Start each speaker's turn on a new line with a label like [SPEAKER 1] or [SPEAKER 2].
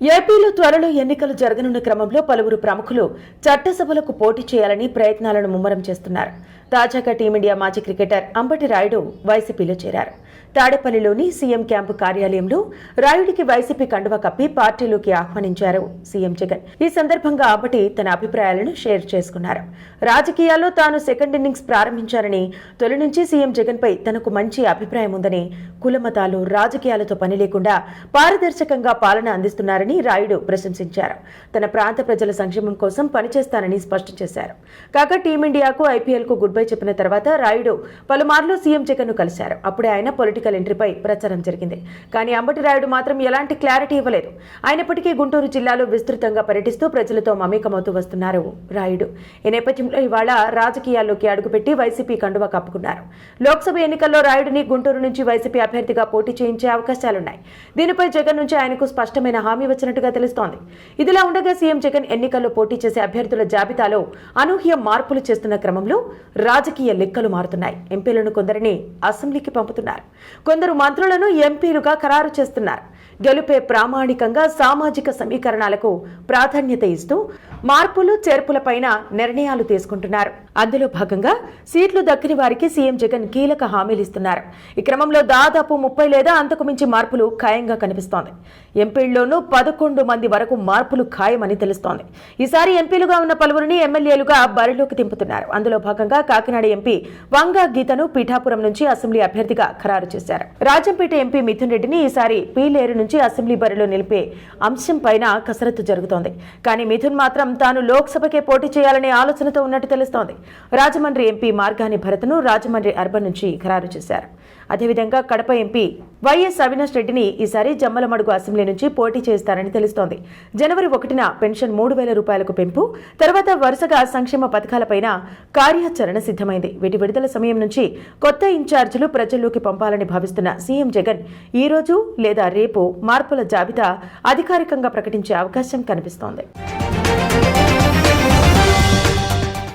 [SPEAKER 1] ఏపీలో త్వరలో ఎన్నికలు జరగనున్న క్రమంలో పలువురు ప్రముఖులు చట్టసభలకు పోటీ చేయాలని ప్రయత్నాలను ముమ్మరం చేస్తున్నారు. తాజాగా టీమిండియా మాజీ క్రికెటర్ అంబటి రాయుడు వైసీపీలో చేరారు. తాడేపల్లిలోని సీఎం క్యాంపు కార్యాలయంలో రాయుడికి వైసీపీ కండువా కప్పి పార్టీలోకి ఆహ్వానించారు సీఎం జగన్. ఈ సందర్భంగా అంబటి తన అభిప్రాయాలను షేర్ చేసుకున్నారు. రాజకీయాల్లో తాను సెకండ్ ఇన్నింగ్స్ ప్రారంభించారని తొలి నుంచి సీఎం జగన్ పై తనకు మంచి అభిప్రాయం ఉందని కులమతాలు రాజకీయాలతో పని లేకుండా పారదర్శకంగా పాలన అందిస్తున్నారు చేశారని రాయుడు ప్రశంసించారు. తన ప్రాంత ప్రజల సంక్షేమం కోసం పనిచేస్తానని స్పష్టం చేశారు. కాగా టీమిండియాకు ఐపీఎల్కు గుడ్ బై చెప్పిన తర్వాత రాయుడు పలుమార్లు సీఎం జగన్ను కలిశారు. అప్పుడే ఆయన పొలిటికల్ ఎంట్రీపై ప్రచారం జరిగింది. కానీ అంబటి రాయుడు మాత్రం ఎలాంటి క్లారిటీ ఇవ్వలేదు. అయినప్పటికీ గుంటూరు జిల్లాలో విస్తృతంగా పర్యటిస్తూ ప్రజలతో మమేకమవుతూ వస్తున్నారు రాయుడు. ఈ నేపథ్యంలో ఇవాళ రాజకీయాల్లోకి అడుగుపెట్టి వైసీపీ కండువా కప్పుకున్నారు. లోక్సభ ఎన్నికల్లో రాయుడిని గుంటూరు నుంచి వైసీపీ అభ్యర్థిగా పోటీ చేయించే అవకాశాలున్నాయి. దీనిపై జగన్ నుంచి ఆయనకు స్పష్టమైన హామీ వచ్చినట్టుగా తెలుస్తోంది. ఇదిలా ఉండగా సీఎం జగన్ ఎన్నికల్లో పోటీ చేసే అభ్యర్థుల జాబితాలో అనూహ్య మార్పులు చేస్తున్న క్రమంలో రాజకీయ లెక్కలు మారుతున్నాయి. ఎంపీలను కొందరిని అసెంబ్లీకి పంపుతున్నారు. కొందరు మంత్రులను ఎంపీలుగా ఖరారు చేస్తున్నారు. గెలుపే ప్రామాణికంగా సామాజిక సమీకరణాలకు ప్రాధాన్యత ఇస్తూ మార్పులు చేర్పులపైన నిర్ణయాలు తీసుకుంటున్నారు. అందులో భాగంగా సీట్లు దక్కిన వారికి సీఎం జగన్ కీలక హామీలు ఇస్తున్నారు. ఈ క్రమంలో దాదాపు ముప్పై లేదా అంతకు మించి మార్పులు ఖాయంగా కనిపిస్తోంది. ఎంపీల్లోనూ పదకొండు మంది వరకు మార్పులు ఖాయమని తెలుస్తోంది. ఈసారి ఎంపీలుగా ఉన్న పలువురిని ఎమ్మెల్యేలుగా బరిలోకి దింపుతున్నారు. అందులో భాగంగా కాకినాడ ఎంపీ వంగా గీతను పీఠాపురం నుంచి అసెంబ్లీ అభ్యర్థిగా ఖరారు చేశారు. రాజంపేట ఎంపీ మిథున్ రెడ్డిని ఈసారి పీలేరు నుంచి అసెంబ్లీ బరిలో నిలిపే అంశం పైన కసరత్తు జరుగుతోంది. కానీ మిథున్ మాత్రం తాను లోక్సభకే పోటీ చేయాలనే ఆలోచనతో ఉన్నట్టు తెలుస్తోంది. రాజమండ్రి ఎంపీ మార్గాని భరత్ను రాజమండ్రి అర్బన్ నుంచి ఖరారు చేశారు. అదేవిధంగా కడప ఎంపీ వైఎస్ అవినాష్ రెడ్డిని ఈసారి జమ్మలమడుగు అసెంబ్లీ నుంచి పోటీ చేస్తారని తెలుస్తోంది. జనవరి ఒకటిన పెన్షన్ మూడు వేల రూపాయలకు పెంపు తర్వాత వరుసగా సంక్షేమ పథకాలపైన కార్యాచరణ సిద్ధమైంది. వీటి విడుదల సమయం నుంచి కొత్త ఇన్ఛార్జీలు ప్రజల్లోకి పంపాలని భావిస్తున్న సీఎం జగన్ ఈ రోజు లేదా రేపు మార్పుల జాబితా అధికారికంగా ప్రకటించే అవకాశం కనిపిస్తోంది.